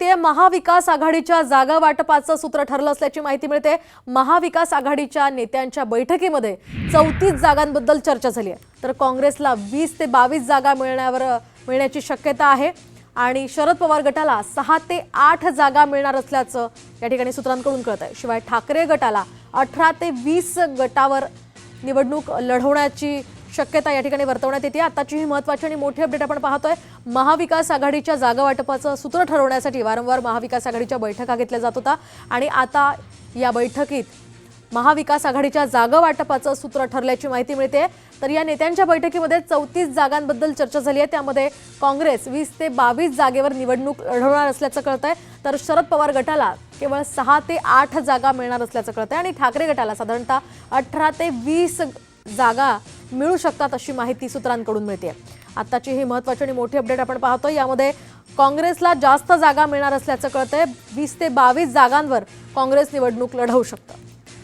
मिळते महाविकास आघाडीच्या जागा वाटपाचं सूत्र ठरलं असल्याची माहिती मिळते. महाविकास आघाडीच्या नेत्यांच्या बैठकीमध्ये चौतीस जागांबद्दल चर्चा झाली आहे. तर काँग्रेसला वीस ते बावीस जागा मिळण्यावर मिळण्याची शक्यता आहे आणि शरद पवार गटाला सहा ते आठ जागा मिळणार असल्याचं या ठिकाणी सूत्रांकडून कळत आहे. शिवाय ठाकरे गटाला अठरा ते वीस गटावर निवडणूक लढवण्याची शक्यता या ठिकाणी वर्तवण्यात येते. आताची ही महत्वाची आणि मोठी अपडेट आपण पाहतोय. महाविकास आघाडीच्या जागा वाटपाचं सूत्र ठरवण्यासाठी वारंवार महाविकास आघाडीच्या बैठका घेतल्या जात होता आणि आता या बैठकीत महाविकास आघाडीच्या जागा वाटपाचं सूत्र ठरल्याची माहिती मिळते. तर या नेत्यांच्या बैठकीमध्ये चौतीस जागांबद्दल चर्चा झाली आहे. त्यामध्ये काँग्रेस वीस ते बावीस जागेवर निवडणूक लढवणार असल्याचं कळत आहे तर शरद पवार गटाला केवळ सहा ते आठ जागा मिळणार असल्याचं कळत आहे आणि ठाकरे गटाला साधारणतः अठरा ते वीस जागा मिळू शकतात अशी माहिती सूत्रांकडून मिळते आताची ही महत्वाची आणि मोठी अपडेट आपण पाहतो यामध्ये काँग्रेसला जास्त जागा मिळणार असल्याचं कळतंय. वीस ते बावीस जागांवर काँग्रेस निवडणूक लढवू शकतं.